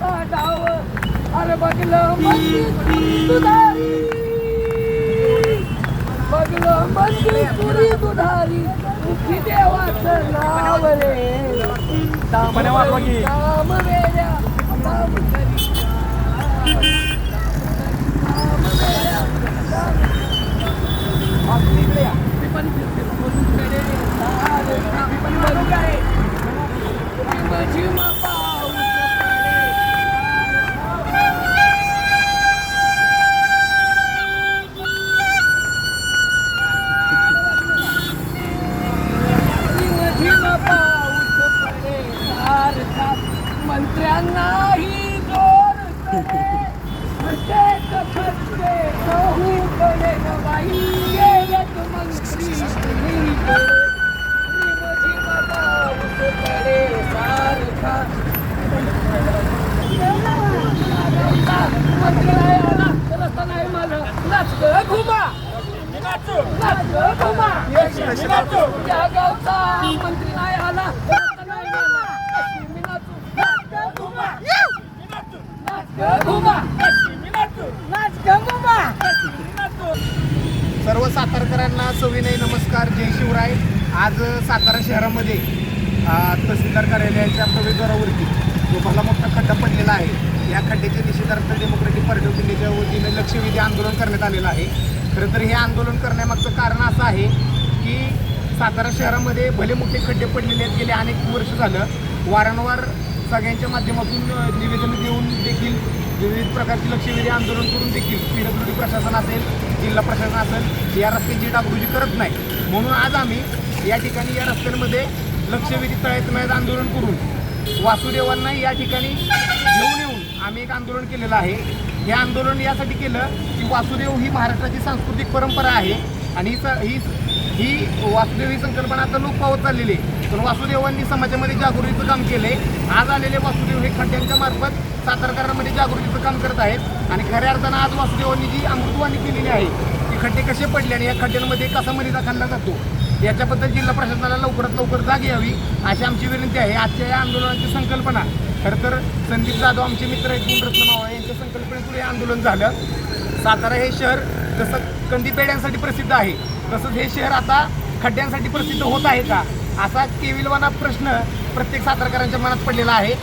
होता डाव अरे बघलं मंदी दुधारी बघलं मंदी तुरी दुधारी मुखी देवाचं नाव रे दाम दाम वेड्या दाम मंत्र्यांनाही जोर. प्रत्येक खटके कहू मंत्री पडे. सारखा नाही रस्ता माझा नाच घुमा. नाच घुमा. या गावचा मंत्री नाही आला तर रस्ता नाही मला अशी मी नाचू नाच ग घुमा नाच ग घुमा नाच ग घुमा सर्व सातारकरांना सविनय नमस्कार जय शिवराय. आज सातारा शहरामध्ये तहसीलदार कार्यालयाच्या प्रवेशद्वारावरती लोकांना मोठा खड्डा पडलेला आहे या खड्ड्याच्या निषेधार्थ डेमोक्रेटिक पार्टी ऑफ इंडियाच्या वतीने लक्षवेधी आंदोलन करण्यात आलेलं आहे. खरं तर हे आंदोलन करण्यामागचं कारण असं आहे की सातारा शहरामध्ये भले मोठे खड्डे पडलेले आहेत गेले अनेक वर्ष झालं वारंवार सगळ्यांच्या माध्यमातून निवेदन देऊन देखील विविध प्रकारची लक्षवेधी आंदोलन करून देखील पी डब्ल्यू डी प्रशासन असेल जिल्हा प्रशासन असेल या रस्त्याची डागडुजी करत नाही. म्हणून आज आम्ही या ठिकाणी या रस्त्यांमध्ये लक्षवेधी तळ्यात मळ्यात आंदोलन करून वासुदेवांना या ठिकाणी घेऊन येऊन आम्ही एक आंदोलन केलेलं आहे. हे आंदोलन यासाठी केलं की वासुदेव ही महाराष्ट्राची सांस्कृतिक परंपरा आहे. आणि ही ही वासुदेवी वासुदेव ही संकल्पना आता लोक पावत चाललेली आहे. तर वासुदेवांनी समाजामध्ये जागृतीचं काम केलंय. आज आलेले वासुदेव हे खड्ड्यांच्या मार्फत सातारकरांमध्ये जागृतीचं काम करत आहेत. आणि खऱ्या अर्थानं आज वासुदेवांनी जी अमृतवाणी केलेली आहे की खड्डे कसे पडले आणि या खड्ड्यांमध्ये कसा मनिदा खाल्ला जातो याच्याबद्दल जिल्हा प्रशासनाला लवकरात लवकर जाग यावी अशी आमची विनंती आहे. आजच्या या आंदोलनाची संकल्पना खरं तर संदीप जाधव आमचे मित्र आहेत गुणरत्न मावळे यांच्या संकल्पनेतून हे आंदोलन झालं. सातारा हे शहर जसं कंदी पेड्यांसाठी प्रसिद्ध आहे तसंच हे शहर आता खड्ड्यांसाठी प्रसिद्ध होत आहे का? असा केविलवाना प्रश्न प्रत्येक सातारकरांच्या मनात पडलेला आहे.